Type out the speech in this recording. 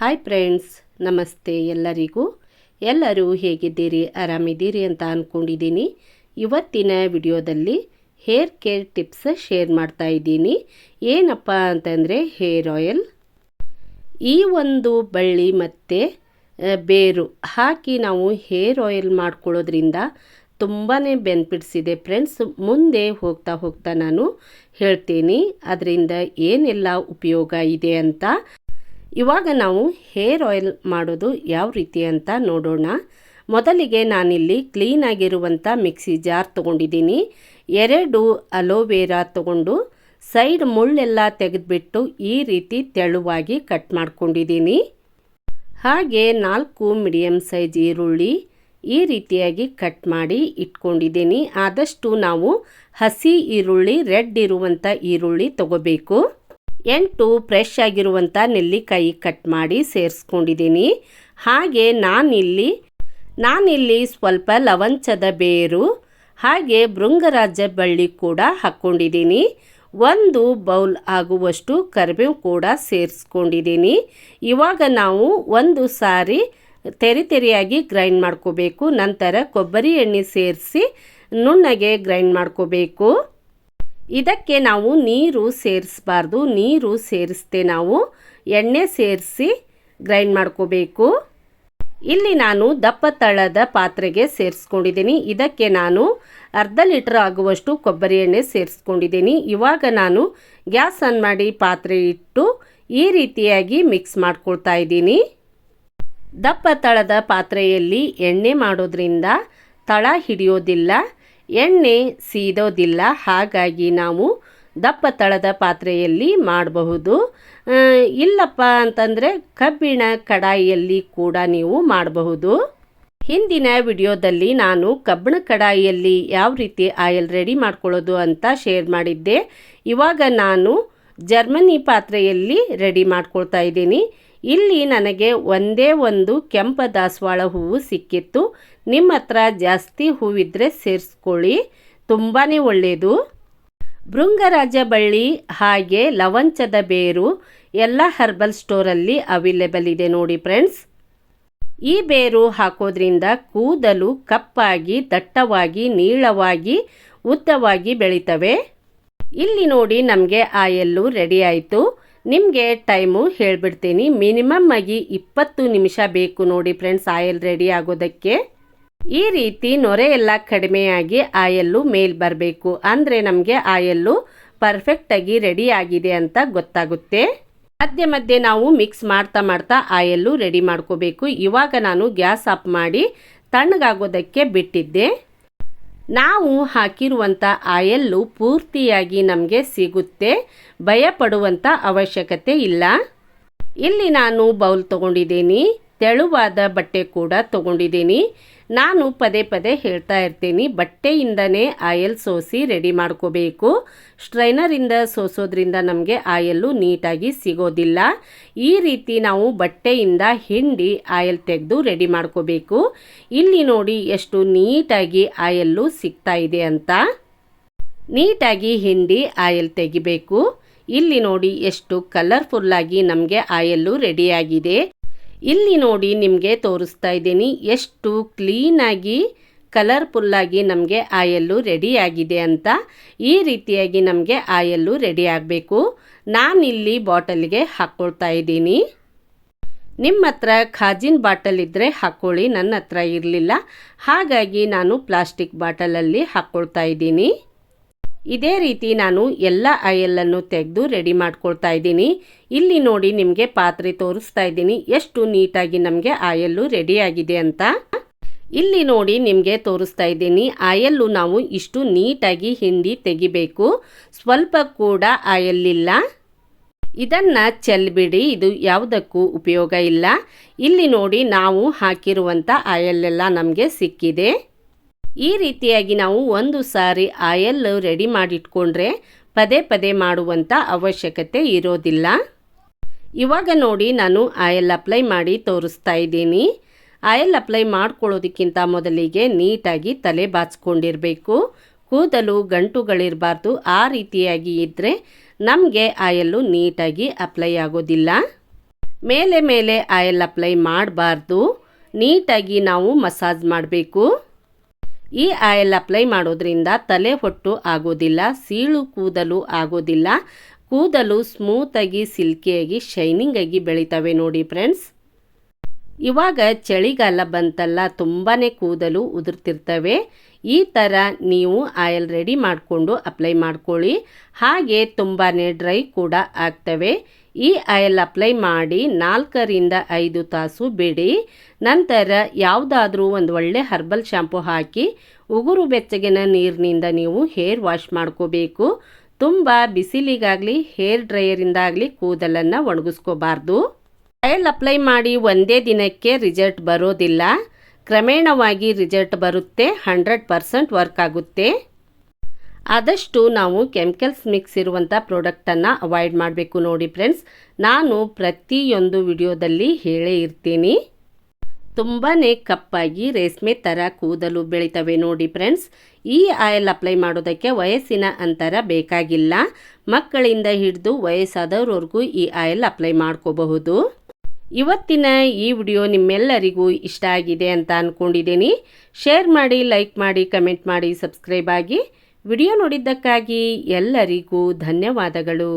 Hi friends ನಮಸ್ತೆ ಎಲ್ಲರಿಗೂ. ಎಲ್ಲರೂ ಹೇಗಿದ್ದೀರಿ? ಆರಾಮಿದ್ದೀರಿ ಅಂತ ಅಂದ್ಕೊಂಡಿದ್ದೀನಿ ಇವತ್ತಿನ ವಿಡಿಯೋದಲ್ಲಿ ಹೇರ್ ಕೇರ್ ಟಿಪ್ಸ್ ಶೇರ್ ಮಾಡ್ತಾ ಇದ್ದೀನಿ. ಏನಪ್ಪ ಅಂತಂದರೆ ಹೇರ್ ಆಯಿಲ್ ಈ ಒಂದು ಬಳ್ಳಿ ಮತ್ತು ಬೇರು ಹಾಕಿ ನಾವು ಹೇರ್ ಆಯಿಲ್ ಮಾಡ್ಕೊಳ್ಳೋದ್ರಿಂದ ತುಂಬಾ ಬೆನಿಫಿಟ್ಸ್ ಇದೆ ಫ್ರೆಂಡ್ಸ್ ಮುಂದೆ ಹೋಗ್ತಾ ಹೋಗ್ತಾ ನಾನು ಹೇಳ್ತೀನಿ. ಅದರಿಂದ ಏನೆಲ್ಲ ಉಪಯೋಗ ಇದೆ ಅಂತ ಇವಾಗ ನಾವು ಹೇರ್ ಆಯಿಲ್ ಮಾಡೋದು ಯಾವ ರೀತಿ ಅಂತ ನೋಡೋಣ. ಮೊದಲಿಗೆ ನಾನಿಲ್ಲಿ ಕ್ಲೀನಾಗಿರುವಂಥ ಮಿಕ್ಸಿ ಜಾರ್ ತೊಗೊಂಡಿದ್ದೀನಿ. ಎರಡು ಅಲೋವೆರಾ ತಗೊಂಡು ಸೈಡ್ ಮುಳ್ಳೆಲ್ಲ ತೆಗೆದುಬಿಟ್ಟು ಈ ರೀತಿ ತೆಳುವಾಗಿ ಕಟ್ ಮಾಡ್ಕೊಂಡಿದ್ದೀನಿ. ಹಾಗೆ ನಾಲ್ಕು ಮೀಡಿಯಮ್ ಸೈಜ್ ಈರುಳ್ಳಿ ಈ ರೀತಿಯಾಗಿ ಕಟ್ ಮಾಡಿ ಇಟ್ಕೊಂಡಿದ್ದೀನಿ. ಆದಷ್ಟು ನಾವು ಹಸಿ ಈರುಳ್ಳಿ, ರೆಡ್ ಇರುವಂಥ ಈರುಳ್ಳಿ ತಗೋಬೇಕು. ಎಂಟು ಫ್ರೆಶ್ ಆಗಿರುವಂಥ ನೆಲ್ಲಿಕಾಯಿ ಕಟ್ ಮಾಡಿ ಸೇರಿಸ್ಕೊಂಡಿದ್ದೀನಿ. ಹಾಗೆ ನಾನಿಲ್ಲಿ ನಾನಿಲ್ಲಿ ಸ್ವಲ್ಪ ಲವಂಚದ ಬೇರು, ಹಾಗೆ ಭೃಂಗರಾಜ ಬಳ್ಳಿ ಕೂಡ ಹಾಕ್ಕೊಂಡಿದ್ದೀನಿ ಒಂದು ಬೌಲ್ ಆಗುವಷ್ಟು ಕರಿಬೇವು ಕೂಡ ಸೇರಿಸ್ಕೊಂಡಿದ್ದೀನಿ. ಇವಾಗ ನಾವು ಒಂದು ಸಾರಿ ತೆರಿ ತೆರಿಯಾಗಿ ಗ್ರೈಂಡ್ ಮಾಡ್ಕೋಬೇಕು. ನಂತರ ಕೊಬ್ಬರಿ ಎಣ್ಣೆ ಸೇರಿಸಿ ನುಣ್ಣಗೆ ಗ್ರೈಂಡ್ ಮಾಡ್ಕೋಬೇಕು. ಇದಕ್ಕೆ ನಾವು ನೀರು ಸೇರಿಸಬಾರ್ದು. ನೀರು ಸೇರಿಸ್ದೆ ನಾವು ಎಣ್ಣೆ ಸೇರಿಸಿ ಗ್ರೈಂಡ್ ಮಾಡ್ಕೋಬೇಕು. ಇಲ್ಲಿ ನಾನು ದಪ್ಪ ತಳದ ಪಾತ್ರೆಗೆ ಸೇರಿಸ್ಕೊಂಡಿದ್ದೀನಿ. ಇದಕ್ಕೆ ನಾನು ಅರ್ಧ ಲೀಟರ್ ಆಗುವಷ್ಟು ಕೊಬ್ಬರಿ ಎಣ್ಣೆ ಸೇರಿಸ್ಕೊಂಡಿದ್ದೀನಿ. ಇವಾಗ ನಾನು ಗ್ಯಾಸ್ ಆನ್ ಮಾಡಿ ಪಾತ್ರೆ ಇಟ್ಟು ಈ ರೀತಿಯಾಗಿ ಮಿಕ್ಸ್ ಮಾಡ್ಕೊಳ್ತಾ ಇದ್ದೀನಿ. ದಪ್ಪ ತಳದ ಪಾತ್ರೆಯಲ್ಲಿ ಎಣ್ಣೆ ಮಾಡೋದ್ರಿಂದ ತಳ ಹಿಡಿಯೋದಿಲ್ಲ. ಎಣ್ಣೆ ಸೀದೋದಿಲ್ಲ, ಹಾಗಾಗಿ ನಾವು ದಪ್ಪ ತಳದ ಪಾತ್ರೆಯಲ್ಲಿ ಮಾಡಬಹುದು. ಇಲ್ಲಪ್ಪ ಅಂತಂದರೆ ಕಬ್ಬಿಣ ಕಡಾಯಿಯಲ್ಲಿ ಕೂಡ ನೀವು ಮಾಡಬಹುದು. ಹಿಂದಿನ ವಿಡಿಯೋದಲ್ಲಿ ನಾನು ಕಬ್ಬಿಣ ಕಡಾಯಿಯಲ್ಲಿ ಯಾವ ರೀತಿ ಆಯಿಲ್ ರೆಡಿ ಮಾಡ್ಕೊಳ್ಳೋದು ಅಂತ ಶೇರ್ ಮಾಡಿದ್ದೆ. ಇವಾಗ ನಾನು ಜರ್ಮನಿ ಪಾತ್ರೆಯಲ್ಲಿ ರೆಡಿ ಮಾಡ್ಕೊಳ್ತಾ ಇದ್ದೀನಿ. ಇಲ್ಲಿ ನನಗೆ ಒಂದೇ ಒಂದು ಕೆಂಪ ದಾಸವಾಳ ಹೂವು ಸಿಕ್ಕಿತ್ತು. ನಿಮ್ಮ ಹತ್ರ ಜಾಸ್ತಿ ಹೂವಿದ್ರೆ ಸೇರಿಸ್ಕೊಳ್ಳಿ. ತುಂಬಾ ಒಳ್ಳೆಯದು ಭೃಂಗರಾಜ ಬಳ್ಳಿ ಹಾಗೆ ಲವಂಚದ ಬೇರು ಎಲ್ಲ ಹರ್ಬಲ್ ಸ್ಟೋರಲ್ಲಿ ಅವೈಲೇಬಲ್ ಇದೆ ನೋಡಿ ಫ್ರೆಂಡ್ಸ್ ಈ ಬೇರು ಹಾಕೋದ್ರಿಂದ ಕೂದಲು ಕಪ್ಪಾಗಿ, ದಟ್ಟವಾಗಿ, ನೀಳವಾಗಿ, ಉದ್ದವಾಗಿ ಬೆಳೀತವೆ. ಇಲ್ಲಿ ನೋಡಿ ನಮಗೆ ಆ ಎಲ್ಲೂ ರೆಡಿ ಆಯಿತು. ನಿಮಗೆ ಟೈಮು ಹೇಳಿಬಿಡ್ತೀನಿ. ಮಿನಿಮಮ್ ಆಗಿ ಇಪ್ಪತ್ತು ನಿಮಿಷ ಬೇಕು ನೋಡಿ ಫ್ರೆಂಡ್ಸ್, ಆಯಲ್ ರೆಡಿ ಆಗೋದಕ್ಕೆ. ಈ ರೀತಿ ನೊರೆ ಎಲ್ಲ ಕಡಿಮೆಯಾಗಿ ಆಯಲ್ಲು ಮೇಲ್ ಬರಬೇಕು. ಅಂದರೆ ನಮಗೆ ಆಯಲ್ಲು ಪರ್ಫೆಕ್ಟಾಗಿ ರೆಡಿ ಆಗಿದೆ ಅಂತ ಗೊತ್ತಾಗುತ್ತೆ. ಮಧ್ಯೆ ಮಧ್ಯೆ ನಾವು ಮಿಕ್ಸ್ ಮಾಡ್ತಾ ಮಾಡ್ತಾ ಆಯಲ್ಲು ರೆಡಿ ಮಾಡ್ಕೋಬೇಕು. ಇವಾಗ ನಾನು ಗ್ಯಾಸ್ ಆಫ್ ಮಾಡಿ ತಣ್ಣಗಾಗೋದಕ್ಕೆ ಬಿಟ್ಟಿದ್ದೆ. ನಾವು ಹಾಕಿರುವಂಥ ಆಯಲ್ಲು ಪೂರ್ತಿಯಾಗಿ ನಮಗೆ ಸಿಗುತ್ತೆ. ಭಯಪಡುವಂಥ ಅವಶ್ಯಕತೆ ಇಲ್ಲ. ಇಲ್ಲಿ ನಾನು ಬೌಲ್ ತಗೊಂಡಿದ್ದೀನಿ. ತೆಳುವಾದ ಬಟ್ಟೆ ಕೂಡ ತಗೊಂಡಿದ್ದೀನಿ. ನಾನು ಪದೇ ಪದೇ ಹೇಳ್ತಾ ಇರ್ತೀನಿ, ಬಟ್ಟೆಯಿಂದನೇ ಆಯಲ್ ಸೋಸಿ ರೆಡಿ ಮಾಡ್ಕೋಬೇಕು. ಸ್ಟ್ರೈನರಿಂದ ಸೋಸೋದ್ರಿಂದ ನಮಗೆ ಆಯಲ್ಲು ನೀಟಾಗಿ ಸಿಗೋದಿಲ್ಲ. ಈ ರೀತಿ ನಾವು ಬಟ್ಟೆಯಿಂದ ಹಿಂಡಿ ಆಯಲ್ ತೆಗೆದು ರೆಡಿ ಮಾಡ್ಕೋಬೇಕು. ಇಲ್ಲಿ ನೋಡಿ ಎಷ್ಟು ನೀಟಾಗಿ ಆಯಲ್ಲು ಸಿಗ್ತಾ ಇದೆ ಅಂತ. ನೀಟಾಗಿ ಹಿಂಡಿ ಆಯಲ್ ತೆಗಿಬೇಕು. ಇಲ್ಲಿ ನೋಡಿ ಎಷ್ಟು ಕಲರ್ಫುಲ್ಲಾಗಿ ನಮಗೆ ಆಯಲ್ಲು ರೆಡಿಯಾಗಿದೆ. ಇಲ್ಲಿ ನೋಡಿ ನಿಮಗೆ ತೋರಿಸ್ತಾ ಇದ್ದೀನಿ. ಎಷ್ಟು ಕ್ಲೀನಾಗಿ, ಕಲರ್ಫುಲ್ಲಾಗಿ ನಮಗೆ ಆಯಲ್ಲು ರೆಡಿ ಆಗಿದೆ ಅಂತ. ಈ ರೀತಿಯಾಗಿ ನಮಗೆ ಆಯಲ್ಲು ರೆಡಿ ಆಗಬೇಕು. ನಾನಿಲ್ಲಿ ಬಾಟಲ್ಗೆ ಹಾಕ್ಕೊಳ್ತಾ ಇದ್ದೀನಿ. ನಿಮ್ಮ ಹತ್ರ ಖಾಜಿನ್ ಬಾಟಲ್ ಇದ್ದರೆ ಹಾಕ್ಕೊಳ್ಳಿ ನನ್ನ ಹತ್ರ ಇರಲಿಲ್ಲ. ಹಾಗಾಗಿ ನಾನು ಪ್ಲಾಸ್ಟಿಕ್ ಬಾಟಲಲ್ಲಿ ಹಾಕ್ಕೊಳ್ತಾ ಇದ್ದೀನಿ. ಇದೇ ರೀತಿ ನಾನು ಎಲ್ಲ ಆಯಲ್ಲನ್ನು ತೆಗೆದು ರೆಡಿ ಮಾಡ್ಕೊಳ್ತಾ ಇದ್ದೀನಿ. ಇಲ್ಲಿ ನೋಡಿ ನಿಮಗೆ ಪಾತ್ರೆ ತೋರಿಸ್ತಾ ಇದ್ದೀನಿ. ಎಷ್ಟು ನೀಟಾಗಿ ನಮಗೆ ಆಯಲ್ಲು ರೆಡಿಯಾಗಿದೆ ಅಂತ. ಇಲ್ಲಿ ನೋಡಿ ನಿಮಗೆ ತೋರಿಸ್ತಾ ಇದ್ದೀನಿ. ಆಯಲ್ಲು ನಾವು ಇಷ್ಟು ನೀಟಾಗಿ ಹಿಂಡಿ ತೆಗಿಬೇಕು. ಸ್ವಲ್ಪ ಕೂಡ ಆಯಲ್ಲಿಲ್ಲ ಇದನ್ನ ಚೆಲ್ಬಿಡಿ. ಇದು ಯಾವುದಕ್ಕೂ ಉಪಯೋಗ ಇಲ್ಲ. ಇಲ್ಲಿ ನೋಡಿ ನಾವು ಹಾಕಿರುವಂಥ ಆಯಲ್ಲೆಲ್ಲ ನಮಗೆ ಸಿಕ್ಕಿದೆ. ಈ ರೀತಿಯಾಗಿ ನಾವು ಒಂದು ಸಾರಿ ಆಯಲ್ ರೆಡಿ ಮಾಡಿಟ್ಕೊಂಡ್ರೆ ಪದೇ ಪದೇ ಮಾಡುವಂಥ ಅವಶ್ಯಕತೆ ಇರೋದಿಲ್ಲ. ಇವಾಗ ನೋಡಿ ನಾನು ಆಯಲ್ ಅಪ್ಲೈ ಮಾಡಿ ತೋರಿಸ್ತಾ ಇದ್ದೀನಿ. ಆಯಲ್ ಅಪ್ಲೈ ಮಾಡ್ಕೊಳ್ಳೋದಕ್ಕಿಂತ ಮೊದಲಿಗೆ ನೀಟಾಗಿ ತಲೆ ಬಾಚ್ಕೊಂಡಿರಬೇಕು. ಕೂದಲು ಗಂಟುಗಳಿರಬಾರ್ದು. ಆ ರೀತಿಯಾಗಿ ಇದ್ದರೆ ನಮಗೆ ಆಯಲ್ಲು ನೀಟಾಗಿ ಅಪ್ಲೈ ಆಗೋದಿಲ್ಲ. ಮೇಲೆ ಮೇಲೆ ಆಯಿಲ್ ಅಪ್ಲೈ ಮಾಡಬಾರ್ದು. ನೀಟಾಗಿ ನಾವು ಮಸಾಜ್ ಮಾಡಬೇಕು. ಈ ಆಯಿಲ್ ಅಪ್ಲೈ ಮಾಡೋದ್ರಿಂದ ತಲೆ ಹೊಟ್ಟು ಆಗೋದಿಲ್ಲ, ಸೀಳು ಕೂದಲು ಆಗೋದಿಲ್ಲ. ಕೂದಲು ಸ್ಮೂತಾಗಿ, ಸಿಲ್ಕಿಯಾಗಿ ಶೈನಿಂಗಾಗಿ ಬೆಳಿತವೆ ನೋಡಿ ಫ್ರೆಂಡ್ಸ್. ಇವಾಗ ಚಳಿಗಾಲ ಬಂತಲ್ಲ ತುಂಬಾ ಕೂದಲು ಉದುರ್ತಿರ್ತವೆ. ಈ ಥರ ನೀವು ಆಯಿಲ್ ರೆಡಿ ಮಾಡಿಕೊಂಡು ಅಪ್ಲೈ ಮಾಡ್ಕೊಳ್ಳಿ. ಹಾಗೆ ತುಂಬಾ ಡ್ರೈ ಕೂಡ ಆಗ್ತವೆ. ಈ ಆಯಿಲ್ ಅಪ್ಲೈ ಮಾಡಿ ನಾಲ್ಕರಿಂದ ಐದು ತಾಸು ಬಿಡಿ. ನಂತರ ಯಾವುದಾದ್ರೂ ಒಂದು ಒಳ್ಳೆ ಹರ್ಬಲ್ ಶಾಂಪು ಹಾಕಿ, ಉಗುರು ಬೆಚ್ಚಗಿನ ನೀರಿನಿಂದ ನೀವು ಹೇರ್ ವಾಶ್ ಮಾಡ್ಕೋಬೇಕು. ತುಂಬ ಬಿಸಿಲಿಗಾಗಲಿ, ಹೇರ್ ಡ್ರೈಯರಿಂದಾಗಲಿ ಕೂದಲನ್ನು ಒಣಗಿಸ್ಕೋಬಾರ್ದು. ಆಯಿಲ್ ಅಪ್ಲೈ ಮಾಡಿ ಒಂದೇ ದಿನಕ್ಕೆ ರಿಸಲ್ಟ್ ಬರೋದಿಲ್ಲ. ಕ್ರಮೇಣವಾಗಿ ರಿಸಲ್ಟ್ ಬರುತ್ತೆ, ಹಂಡ್ರೆಡ್ ಪರ್ಸೆಂಟ್ ವರ್ಕ್ ಆಗುತ್ತೆ. ಆದಷ್ಟು ನಾವು ಕೆಮಿಕಲ್ಸ್ ಮಿಕ್ಸ್ ಇರುವಂಥ ಪ್ರಾಡಕ್ಟನ್ನು ಅವಾಯ್ಡ್ ಮಾಡಬೇಕು ನೋಡಿ ಫ್ರೆಂಡ್ಸ್ ನಾನು ಪ್ರತಿಯೊಂದು ವಿಡಿಯೋದಲ್ಲಿ ಹೇಳೇ ಇರ್ತೀನಿ. ತುಂಬಾ ಕಪ್ಪಾಗಿ ರೇಷ್ಮೆ ಥರ ಕೂದಲು ಬೆಳಿತವೆ ನೋಡಿ ಫ್ರೆಂಡ್ಸ್ ಈ ಆಯಿಲ್ ಅಪ್ಲೈ ಮಾಡೋದಕ್ಕೆ ವಯಸ್ಸಿನ ಅಂತರ ಬೇಕಾಗಿಲ್ಲ. ಮಕ್ಕಳಿಂದ ಹಿಡಿದು ವಯಸ್ಸಾದವ್ರವರೆಗೂ ಈ ಆಯಿಲ್ ಅಪ್ಲೈ ಮಾಡ್ಕೋಬಹುದು. ಇವತ್ತಿನ ಈ ವಿಡಿಯೋ ನಿಮ್ಮೆಲ್ಲರಿಗೂ ಇಷ್ಟ ಆಗಿದೆ ಅಂತ ಅಂದ್ಕೊಂಡಿದ್ದೀನಿ ಶೇರ್ ಮಾಡಿ, ಲೈಕ್ ಮಾಡಿ, ಕಮೆಂಟ್ ಮಾಡಿ, ಸಬ್ಸ್ಕ್ರೈಬ್ ಆಗಿ. ವಿಡಿಯೋ ನೋಡಿದ್ದಕ್ಕಾಗಿ ಎಲ್ಲರಿಗೂ ಧನ್ಯವಾದಗಳು.